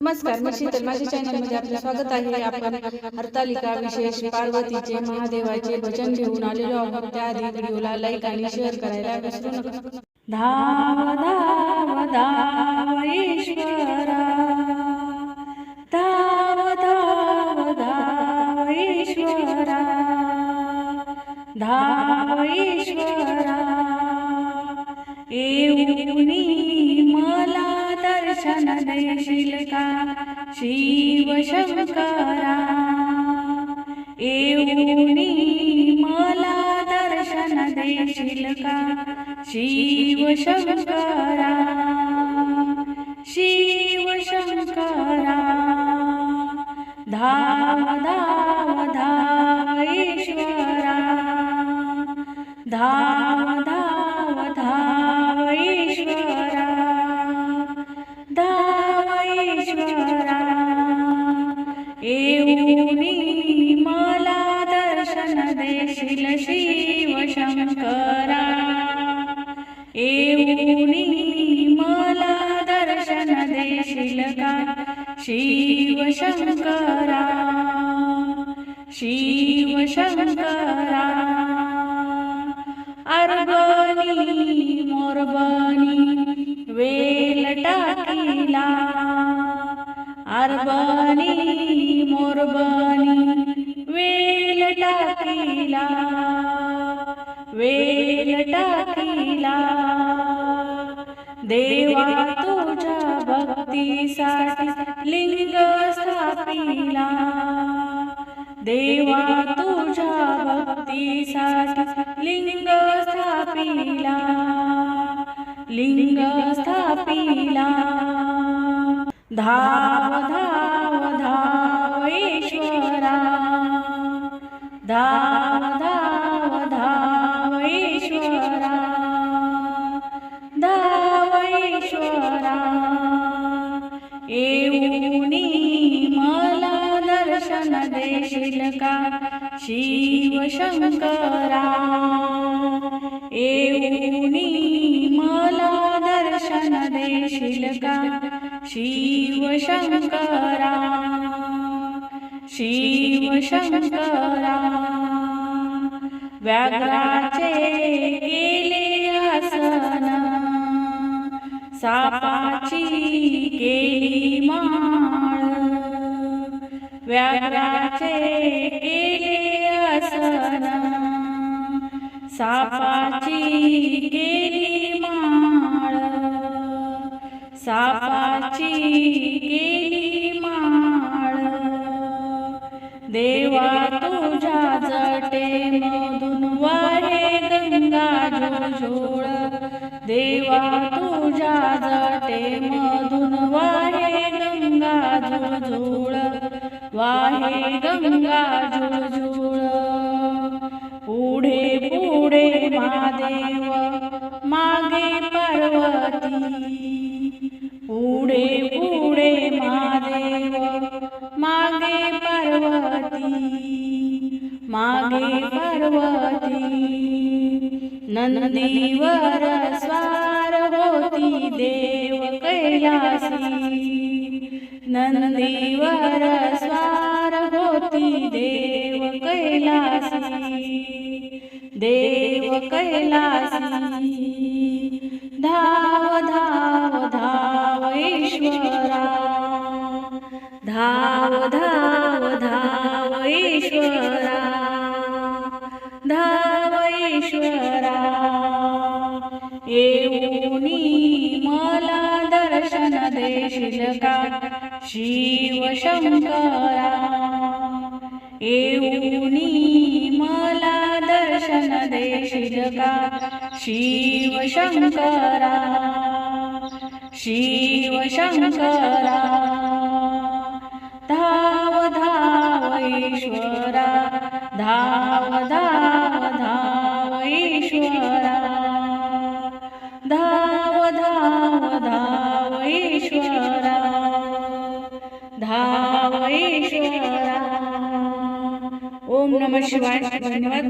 नमस्कार मी शीतल माझ्या चॅनलमध्ये आपलं स्वागत आहे आपण हरतालिका विशेष पार्वतीचे महादेवाचे भजन घेऊन आलेलो आहोत त्याआधी व्हिडिओला लाईक आणि शेअर करायला विसरू नका धाव धाव धाव ईश्वरा धाव धाव धाव ईश्वरा धाव ईश्वरा येऊनी करा येऊनी मला दर्शन देशील का? शिव शंकरा. शिव शंकरा. धाव धाव धाव ईश्वरा धाव शंकरा येऊनी मला दर्शन देशील का शिव शंकरा शिव शंकरा अर्बनी मोरबनी वेल टाकीला. अर्बनी मोरबनी वेल टाकीला. वेल टाकीला देवा तुझ्या भक्तीसाठी लिंग स्थापिला. देवा तुझ्या भक्तीसाठी लिंग स्थापिला. लिंग स्थापिला. धाव धाव दर्शन देशील का? शिव शंकरा येऊनी मला दर्शन देशील का? शिव शंकरा शिव शंकरा व्याघ्राचे केले आसन सापाची केली व्याघ्राचे केले आसन. सापाची केली माळ. सापाची केली माळ. देवा तुझ्या जटे मधून वाहे गंगा झुळझुळ. देवा तुझ्या जटे मधून वाहे गंगा झुळझुळ. वाहे गंगा झुळझुळ. पुढे पुढे महादेव मागे पार्वती. पुढे पुढे महादेव मागे पार्वती. मागे पार्वती. नंदीवर स्वार होती देव कैलासी. नंदीवर स्वार होती देव कैलासी देव कैलासी धाव धाव धाव ईश्वरा धाव धाव धाव ईश्वरा धाव ईश्वरा येऊनी मला दर्शन देशील का शिव शंकरा येऊनी मला दर्शन देशील का शिव शंकरा शिव शंकरा धाव धाव ईश्वरा धाव धाव धाव ईश्वरा. ओम नमः शिवाय. धन्यवाद